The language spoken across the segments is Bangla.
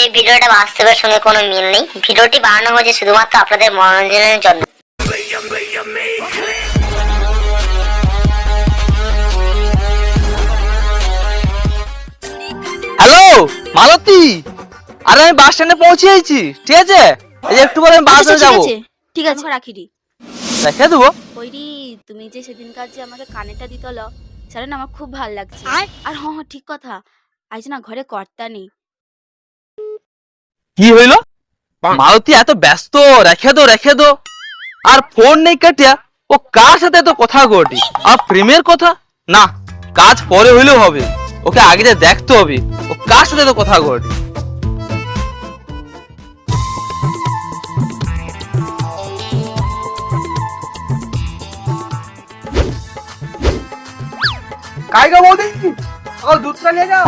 এই ভিডিওটা বাস্তবের সঙ্গে কোনো মিল নেই। ভিডিওটি বানানো হয়েছে শুধুমাত্র আপনাদের মনোরঞ্জনের জন্য। হ্যালো মালতী। আরে আমি বাস স্ট্যান্ডে পৌঁছে গেছি ঠিক আছে? এই একটু পরে আমি বাস আচ্ছা, স্ট্যান্ডে যাব। ঠিক আছে। ঠিক আছে রাখি দেবো। ওইরি তুমি যে সেদিনকার যে আমাকে কানেটা দিত ল সেটা না আমার খুব ভালো লাগছে। আর হ্যাঁ হ্যাঁ ঠিক কথা। আজ না ঘরে কর্তা নেই। কি হইল? মালতী এত ব্যস্ত রেখে দো রেখে দো। আর ফোন নেই কাটিয়া ও কার সাথে এত কথা গোটি আর প্রেমের কথা? না কাজ পরে হইলেও হবে। ওকে আগে যে দেখতে হবে ও কার সাথে এত কথা গোটি কাই গো বৌদি? সকাল দুধটা নিয়ে যাও।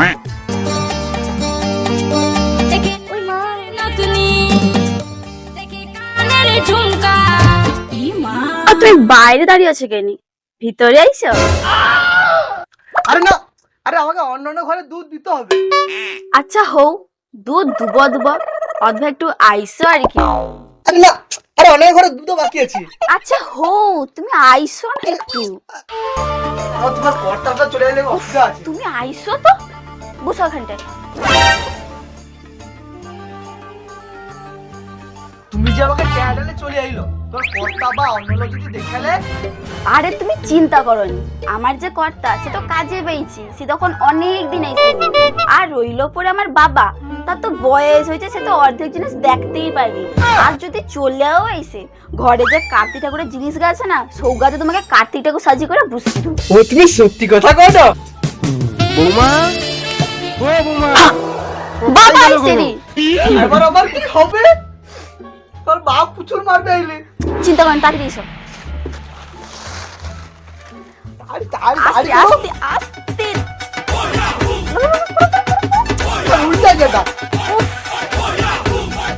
তুমি বাইরে দাঁড়িয়ে আছো কেনি? ভিতরে আইছো? আরে না আরে আমাকে অন্য অন্য ঘরে দুধ দিতে হবে। আচ্ছা হও দুধ দুব দুব। অথবা একটু আইসো আর কি। আরে না আরে অনেক ঘরে দুধও বাকি আছে। আচ্ছা হও তুমি আইসো না একটু। আমার তোমার কর্তাটা চলে এলে অসুবিধা আছে। তুমি আইসো তো। বসো ওখানটায়। তুমি যে আমাকে ট্যাডালে চলে আইলো। তোর কর্তা বা অন্য লোক যদি দেখালে? আরে তুমি চিন্তা করনি। আমার যে কর্তা সে তো কাজে পেয়েছি। সে তখন অনেক দিন আর রইল পরে আমার বাবা। তার তো বয়স হয়েছে সে তো অর্ধেক জিনিস দেখতেই পারবি আর যদি চলেও আইসে ঘরে যে কার্তিক ঠাকুরের জিনিস আছে না সৌগাতে তোমাকে কার্তিক ঠাকুর সাজি করে বুঝছি ও তুমি সত্যি কথা কয় না বৌমা? ও বৌমা বাবা আইসেনি এবার আবার কি হবে? তোর বাপ পুচুর মারবে আইলে চিন্তা করেন তাড়াতাড়ি এসো। আরে তাই আস্তে আস্তে আস্তে। উল্টা গেটা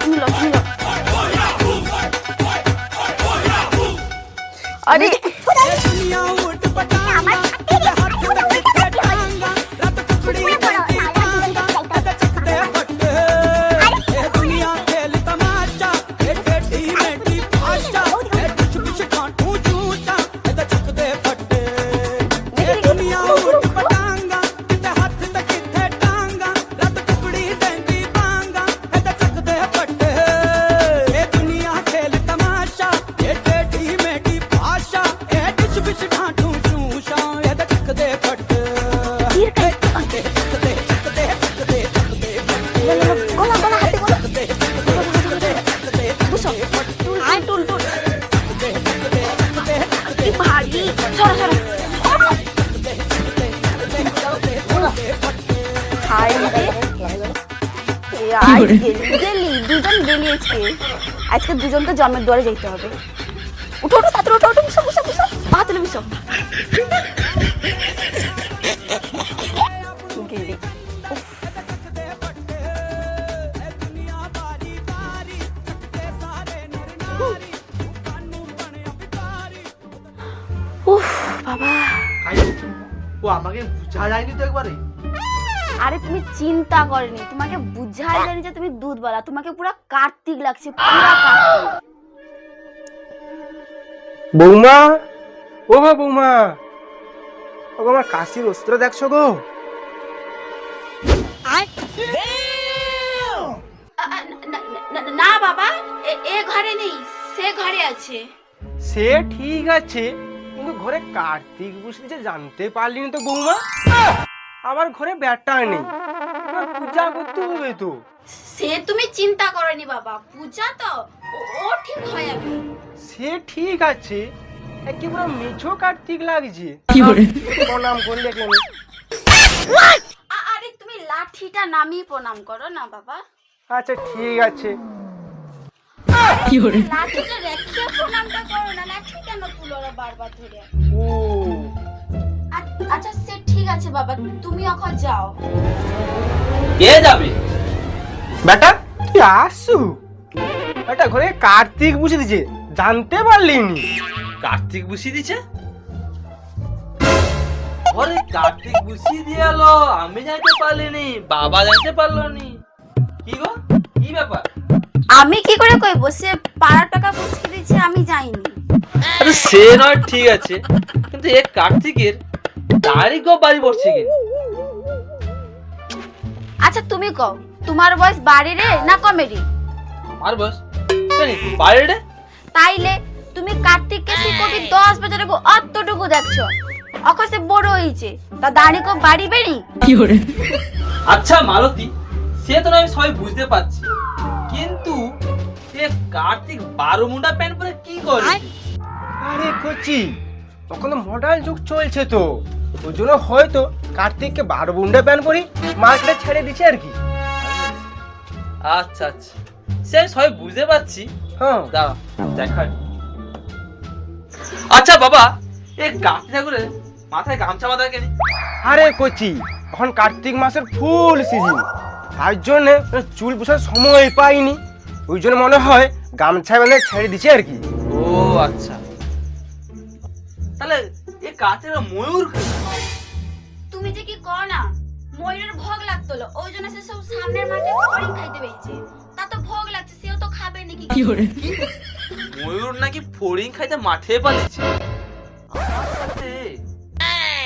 তুমি লো তুমি লো আরে আজকে দুজন তো জন্মের দুয়ারে যেতে হবে। উঠো উঠো, তাড়াতাড়ি উঠো উঠো বুঝো বুঝো বুঝো পা তুলে গেলি উফ। বাবা। ও, আমাকে বুঝা যায়নি তো একবারে। আরে তুমি চিন্তা করনি তোমাকে বুঝাই জানি যে তুমি দুধ বলা তোমাকে পুরো কার্তিক লাগছে পুরো কার্তিক। বৌমা ও গো বৌমা ও গো, আমার কাশির অস্ত্র দেখছ গো? না- না- না- না বাবা এ- এ ঘরে নেই সে ঘরে আছে। সে ঠিক আছে কিন্তু ঘরে কার্তিক বুঝতে জানতে পারলিনি তো বৌমা। আমার ঘরে ব্যাটা নেই। এবার পূজা করতে হবে তো। সে তুমি চিন্তা করনি বাবা। পূজা তো ও- ঠিক হয়ে যাবে সে ঠিক আছে। একেবারে মিছো কার্তিক লাগছে। প্রণাম করলে কেন? আরে তুমি লাঠিটা নামিয়ে প্রণাম করো না বাবা। আচ্ছা ঠিক আছে। লাঠিটা রেখে প্রণামটা করো না। লাঠি কেন তুলো না বারবার ধরে? ও আছে বাবা তুমি এখন যাও। কে যাবে? বেটা তুই আসু বেটা ঘরে কার্তিক বুঝে দিছে জানতে পারলিনি। কার্তিক বসিয়ে দিছে ঘরে কার্তিক বসিয়ে দিয়ে এলো আমি জানতে পারলিনি বাবা জানতে পারল নি কি গো? কি ব্যাপার? আমি কি করে কইবো সে পাড়ার টাকা পুচকে দিচ্ছে আমি যাইনি আরে সে নয় ঠিক আছে। কিন্তু এ কার্তিকের দাড়ি গো বাড়ি পড়ছে কি আচ্ছা তুমি কও তোমার বয়স বাড়ি রে না কমেডি আমার বস জানি বাইরে রে তাইলে তুমি কার্তিককে শিকবি দশ বছর গো অতটুকু দেখছ? অকসে বড় হইছে তা দাঁড়ি কো বাড়ি বেড়ি? আচ্ছা মালতী সে তো না আমি সবাই বুঝতে পারছি। কিন্তু সে কার্তিক বারো মুন্ডা প্যান্ট পরে কি করে? আরে কচি তখন মডার্ন যুগ চলছে তো। ওই জন্য হয়তো কার্তিককে বারো বুন্ডা প্যান্ট পরি মার্কেটে ছেড়ে দিচ্ছে আর কি। আচ্ছা আচ্ছা। সে সবাই বুঝতে পারছি। হ্যাঁ। দাঁড়া দেখা আচ্ছা বাবা এ কার্তিক ঠাকুরের মাথায় গামছা বাঁধা কেন? আরে কচি এখন কার্তিক মাসের ফুল সিজন তার জন্য চুল পোষার সময় পাইনি। ওই জন্য মনে হয় গামছা বেঁধে ছেড়ে দিচ্ছে আর কি। ও আচ্ছা। ময়ূর তুমি যে কি কর না ময়ূরের ভোগ লাগতো ওই জন্য সে সব সামনের মাঠে ফড়িং খাইতে তা তো ভোগ লাগছে সেও তো খাবে নাকি? কি করে? ময়ূর নাকি ফড়িং খাইতে মাঠে পালিয়েছে?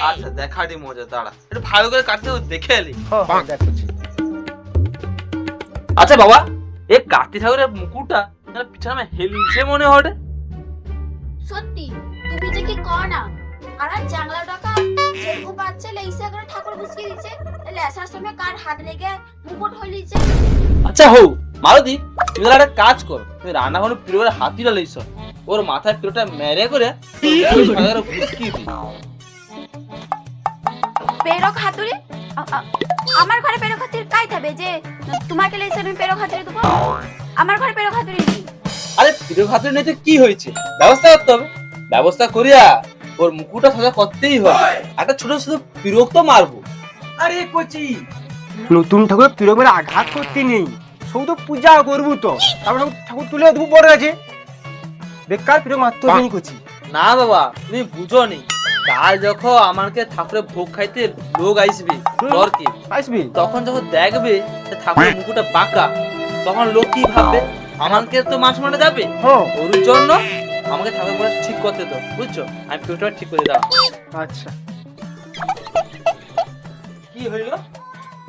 আচ্ছা দেখাটি মজা দাঁড়া। একটু ভালো করে কাটতে দেখে এলি। হ্যাঁ হ্যাঁ আচ্ছা বাবা এ কার্তিক ঠাকুরের মুকুটটা পিছনে হেলছে মনে হয় সত্যি তুমি যে কি কর না আর আর জাংলা টাকা যেরকম লেইসা করে ঠাকুর বুঝকে দিচ্ছে লেসার সময় কার হাত লেগে মুকুট হলিছে আচ্ছা হো মালতী তুমি একটা কাজ কর তুমি হাতিটা লইছ ওর মাথায় পিরোটা মেরে করে ঘুষকি দি আমার ঘরে কাই থাকবে যে তোমাকে লেইসা আমি দেবো? আমার ঘরে আরে পিরো হাতুড়ি নিতে কি হয়েছে? ব্যবস্থা করতে হবে। ব্যবস্থা করিয়া ওর মুকুটটা সোজা করতেই হবে। একটা ছোট ছোট পিরোক তো মারবো। আরে কচি। নতুন ঠাকুর পিরক মেরে আঘাত করতে নেই। শুধু পূজা করব তো। তারপর ঠাকুর- ঠাকুর তুলে দেবো পরে আছে বেকার পিরক মারতে নেই কচি। না বাবা তুমি বুঝো নি। কাল যখন আমাকে ঠাকুরের ভোগ খাইতে লোক আসবে লড়কে আসবি তখন যখন দেখবে যে ঠাকুরের মুকুটটা বাঁকা তখন লোক কি ভাববে? আমাকে তো মাছ মারা যাবে? হ্যাঁ। ওর জন্য আমাকে ঠাকুর পরে ঠিক করতে তো বুঝছ? আমি পিউটা ঠিক করে দাও। আচ্ছা। কি হইল?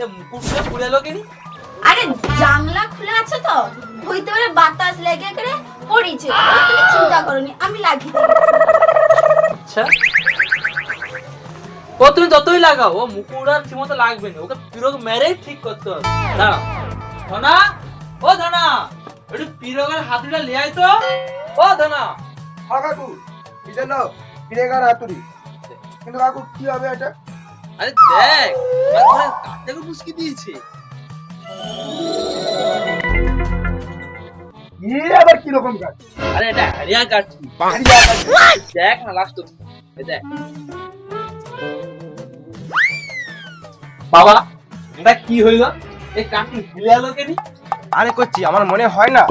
এ মুকুটটা পুড়ে এলো কেনি? আরে জানলা খোলা আছে তো। হইতে পারে বাতাস লেগে করে পড়িছে তুমি চিন্তা করনি আমি দেব। আচ্ছা। ও তুমি ততই লাগাও ও মুকুট আর ঠিক মতো লাগবে না। ওকে পিরোগ মেরেই ঠিক করতে হবে। দাঁড়াও। ধনা? ও ধনা! একটু পিরোগের হাতুড়িটা লিয়ে আয় তো। ও ধনা! হ্যাঁ কাকু নাও হাতুড়ি কিন্তু কাকু কি হবে এটা? আরে দেখ কাটতে মুসকি দিয়েছে? আবার কি রকম কাজ আরে এটা হারিয়া কাটছি দেখ না লাস্ট দেখ। বাবা এটা কি হইল? এই কাটি ভুলে গেল কেনি? আরে করছি আমার মনে হয় না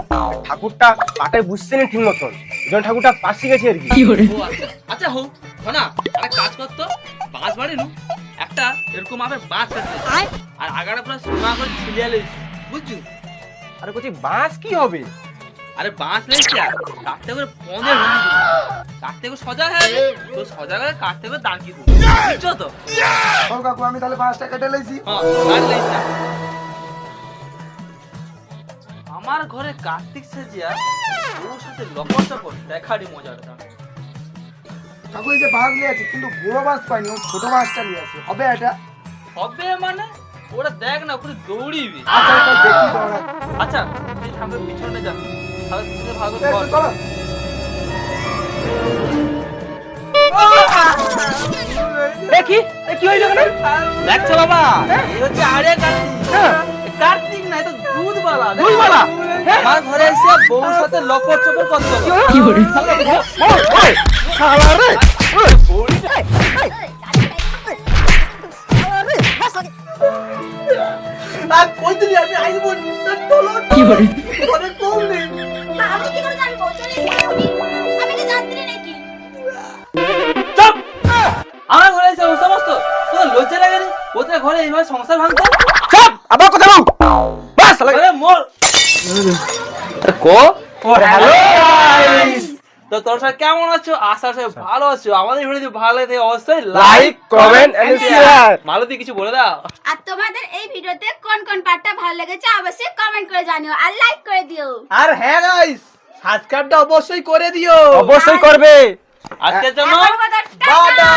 ঠাকুরটা পাটায় বুঝছে না ঠিক মতন। এই ঠাকুরটা পাশে গেছে আর কি। আচ্ছা আচ্ছা হোক না একটা কাজ করতো বাঁশ বাড়ি নু একটা এরকম আমার বাঁশ কাটতে আর আগাটা পুরো সোনা করে ছিলিয়ে লইছি বুঝছ? আরে করছি বাঁশ কি হবে? আরে বাঁশ লইছি আর কাটতে করে পনে হলি কাটতে করে সজা হয়ে তো সজা করে কাটতে করে দাঁড়িয়ে দেবো বুঝছ তো? কাকু আমি তাহলে পাঁচটা কেটে লাইছি হ্যাঁ গাড়ি লইছি আমার ঘরে কার্তিক সেজিয়া ওর সাথে লপট চপট দেখারই মজাটা কাকু এই যে বাঁশ নিয়ে আছে কিন্তু বড় বাঁশ পাইনি ও ছোট বাঁশটা নিয়ে আছে। হবে এটা? হবে মানে? ওরা দেখ না পুরো দৌড়িবি। আচ্ছা এটা দেখি দাঁড়া আচ্ছা তুই সামনে পিছনে যা তাহলে পিছনে ভালো করে এই তো বল। চলো দেখি কি হইল কেন দেখছ বাবা? এই হচ্ছে আরে কার্তিক। কার্তিক এটা দুধবালা দেখো? আমার ঘরে এসে বউর সাথে লপট চপট করতে কি হলো? শালা রে! আর কই দিলি আমি আইব তোলো কি করে ঘরে কম নেই। আমি কি করে জানব চলে আমি। আমি কি জানতে নাকি চুপ! আমার ঘরে এসে সমস্ত তোর লজ্জা লাগে নি? ওদের ঘরে এইভাবে সংসার ভাঙতে? চুপ! আবার কথা বল। কো? ও হ্যালো তো তোর সবাই কেমন আছো? আশা সবাই ভালো আছো। আমাদের ভালো লাগে অবশ্যই like comment and share Malati কিছু বলে দাও। আর তোমাদের এই ভিডিওতে কোন কোন পার্টটা ভালো লেগেছে অবশ্যই কমেন্ট করে জানিও আর লাইক করে দিও। আর হ্যাঁ গাইস সাবস্ক্রাইবটা অবশ্যই করে দিও। অবশ্যই করবে। আজকের জন্য টাটা।